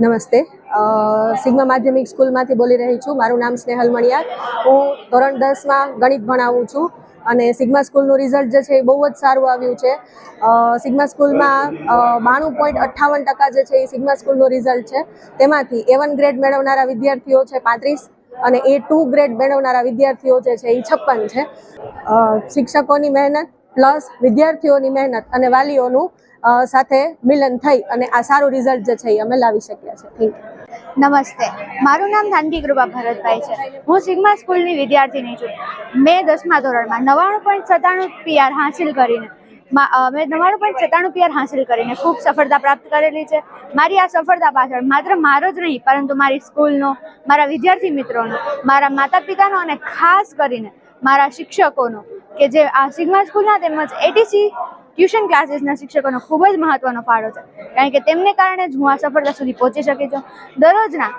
નમસ્તે. સિગ્મા માધ્યમિક સ્કૂલમાંથી બોલી રહી છું. મારું નામ સ્નેહલ મણિયાર. હું ધોરણ દસમાં ગણિત ભણાવું છું અને સિગ્મા સ્કૂલનું રિઝલ્ટ જે છે એ બહુ જ સારું આવ્યું છે. સિગ્મા સ્કૂલમાં બાણું પોઈન્ટ અઠ્ઠાવન ટકા જે છે એ સિગ્મા સ્કૂલનું રિઝલ્ટ છે. તેમાંથી એ ગ્રેડ મેળવનારા વિદ્યાર્થીઓ છે પાંત્રીસ અને એ ટુ ગ્રેડ મેળવનારા વિદ્યાર્થીઓ જે છે એ છપ્પન છે. શિક્ષકોની મહેનત પ્લસ વિદ્યાર્થીઓની મહેનત અને વાલીઓનું સાથે મિલન થઈ અને આ સારું રિઝલ્ટ જે છે એ અમે લાવી શક્યા છે. થેન્ક યુ નમસ્તે. મારું નામ ધાનકી કૃપા ભરતભાઈ છે. હું સિગ્મા સ્કૂલની વિદ્યાર્થીની છું. મેં દસમા ધોરણમાં નવ્વાણું પોઈન્ટ સત્તાણું પીઆર હાંસિલ કરીને, મેં નવ્વાણું પોઈન્ટ સત્તાણું પીઆર હાંસિલ કરીને ખૂબ સફળતા પ્રાપ્ત કરેલી છે. મારી આ સફળતા પાછળ માત્ર મારો જ નહીં, પરંતુ મારી સ્કૂલનો, મારા વિદ્યાર્થી મિત્રોનો, મારા માતા પિતાનો અને ખાસ કરીને મારા શિક્ષકોનો કે જે આ સિગ્મા સ્કૂલના તેમજ એટીસી ટ્યુશન ક્લાસીસના શિક્ષકોનો ખૂબ જ મહત્વનો ફાળો છે. કારણ કે તેમને કારણે જ હું આ સફળતા સુધી પહોંચી શકી છું. દરરોજના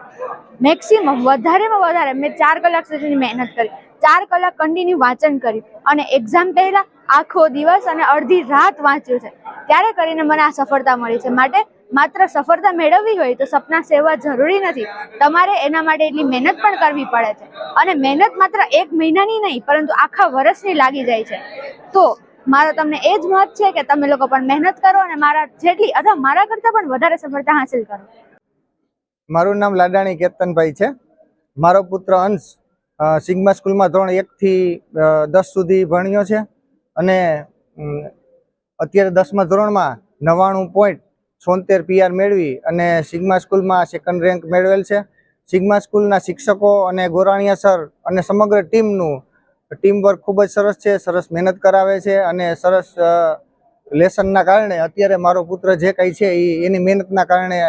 મેક્સિમમ વધારેમાં વધારે મેં ચાર કલાક સુધીની મહેનત કરી. ચાર કલાક કન્ટિન્યુ વાંચન કર્યું. અને એક્ઝામ પહેલાં આખો દિવસ અને અડધી રાત વાંચ્યું છે. ત્યારે કરીને મને આ સફળતા મળી છે. માટે માત્ર સફળતા મેળવવી હોય તો સપના સેવા જરૂરી નથી. તમારે એના માટે એટલી મહેનત પણ કરવી પડે છે. અને મહેનત માત્ર એક મહિનાની નહીં, પરંતુ આખા વર્ષની લાગી જાય છે. તો મારો તમને એ જ મત છે કે તમે લોકો પણ મહેનત કરો અને મારા જેટલી અથવા મારા કરતાં પણ વધારે સફળતા હાંસિલ કરો. મારું નામ લાડાણી કેતનભાઈ છે. મારો પુત્ર અંશ સિગ્મા સ્કૂલમાં ધોરણ એકથી દસ સુધી ભણ્યો છે. અને અત્યારે દસમા ધોરણમાં નવ્વાણું પોઈન્ટ છોતેર પીઆર મેળવી અને સિગ્મા સ્કૂલમાં સેકન્ડ રેન્ક મેળવેલ છે. સિગ્મા સ્કૂલના શિક્ષકો અને ગોરાણીયા સર અને સમગ્ર ટીમનું ટીમ વર્ક ખૂબ જ સરસ છે, સરસ મહેનત કરાવે છે અને સરસ લેસનના કારણે અત્યારે મારો પુત્ર જે કંઈ છે એ એની મહેનતના કારણે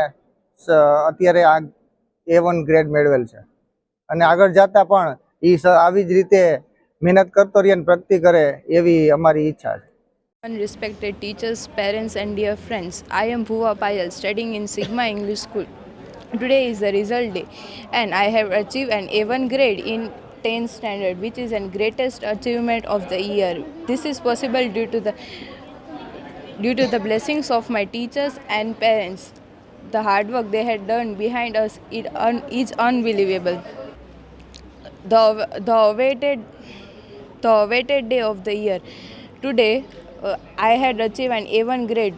અત્યારે આ એ વન ગ્રેડ મેળવેલ છે. અને આગળ જતા પણ એ આવી જ રીતે મહેનત કરતો રહે અને પ્રગતિ કરે એવી અમારી ઈચ્છા છે. Unrespected teachers, parents, and dear friends, I am Bhuva Payal studying in Sigma English School. Today is the result day, and I have achieved an A1 grade in 10th standard, which is the greatest achievement of the year. This is possible due to the due to the blessings of my teachers and parents. The hard work they had done behind us it un- is unbelievable. The the awaited the awaited day of the year. Today, Uh, I had achieved an A1 grade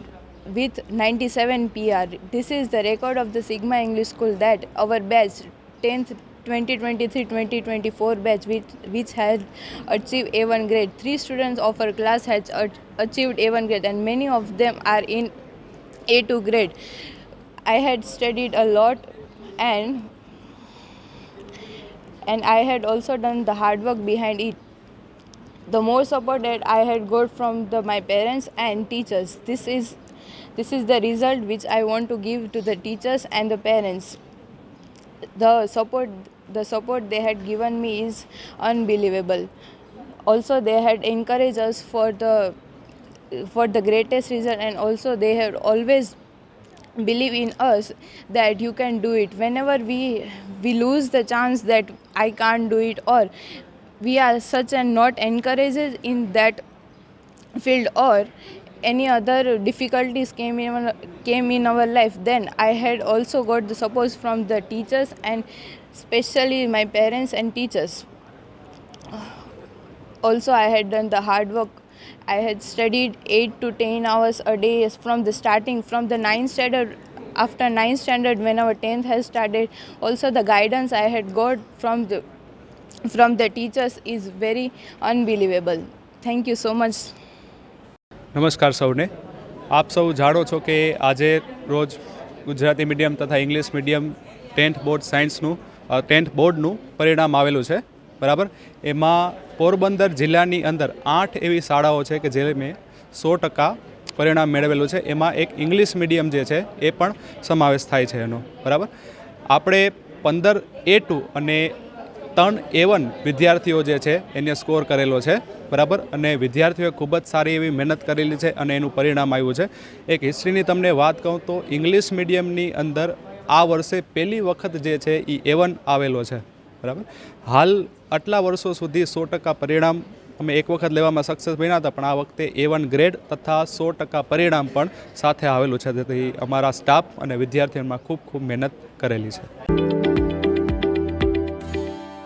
with 97 PR. This is the record of the Sigma English School that our batch 10th 2023-2024 batch which, which had achieved A1 grade. Three students of our class had achieved A1 grade and many of them are in A2 grade. I had studied a lot and and I had also done the hard work behind it the more support that I had got from the, my parents and teachers. This is this is the result which I want to give to the teachers and the parents. The support the support they had given me is unbelievable. Also they had encouraged us for the for the greatest result and also they had always believe in us that you can do it whenever we we lose the chance that i can't do it or we are such and not encouraged in that field or any other difficulties came in came in our life then i had also got the support from the teachers and especially my parents and teachers. Also i had done the hard work. I had studied 8 to 10 hours a day from the starting from the 9th standard after 9th standard when our 10th has started also the guidance i had got from the from the teachers is very unbelievable. Thank you so much. નમસ્કાર સૌને. આપ સૌ જાણો છો કે આજે રોજ Gujarati medium તથા ઇંગ્લિશ મીડિયમ ટેન્થ બોર્ડ સાયન્સનું ટેન્થ બોર્ડનું પરિણામ આવેલું છે. બરાબર? એમાં પોરબંદર જિલ્લાની અંદર આઠ એવી શાળાઓ છે કે જે મેં સો ટકા પરિણામ મેળવેલું છે. એમાં એક ઇંગ્લિશ મીડિયમ જે છે, એ પણ સમાવેશ થાય છે એનો. બરાબર? આપણે પંદર એ ટુ અને ત્રણ એવન વિદ્યાર્થીઓ જે છે, એને સ્કોર કરેલો છે, બરાબર? અને વિદ્યાર્થીઓએ ખૂબ જ સારી એવી મહેનત કરેલી છે અને એનું પરિણામ આવ્યું છે. એક હિસ્ટ્રીની તમને વાત કહું તો ઇંગ્લિશ મીડિયમની અંદર આ વર્ષે પહેલી વખત જે છે એ એવન આવેલો છે, બરાબર? હાલ આટલા વર્ષો સુધી સો ટકા પરિણામ અમે એક વખત લેવામાં સક્સેસ બન્યા હતા, પણ આ વખતે એ વન ગ્રેડ તથા સો ટકા પરિણામ પણ સાથે આવેલું છે. તેથી અમારા સ્ટાફ અને વિદ્યાર્થીઓમાં ખૂબ ખૂબ મહેનત કરેલી છે.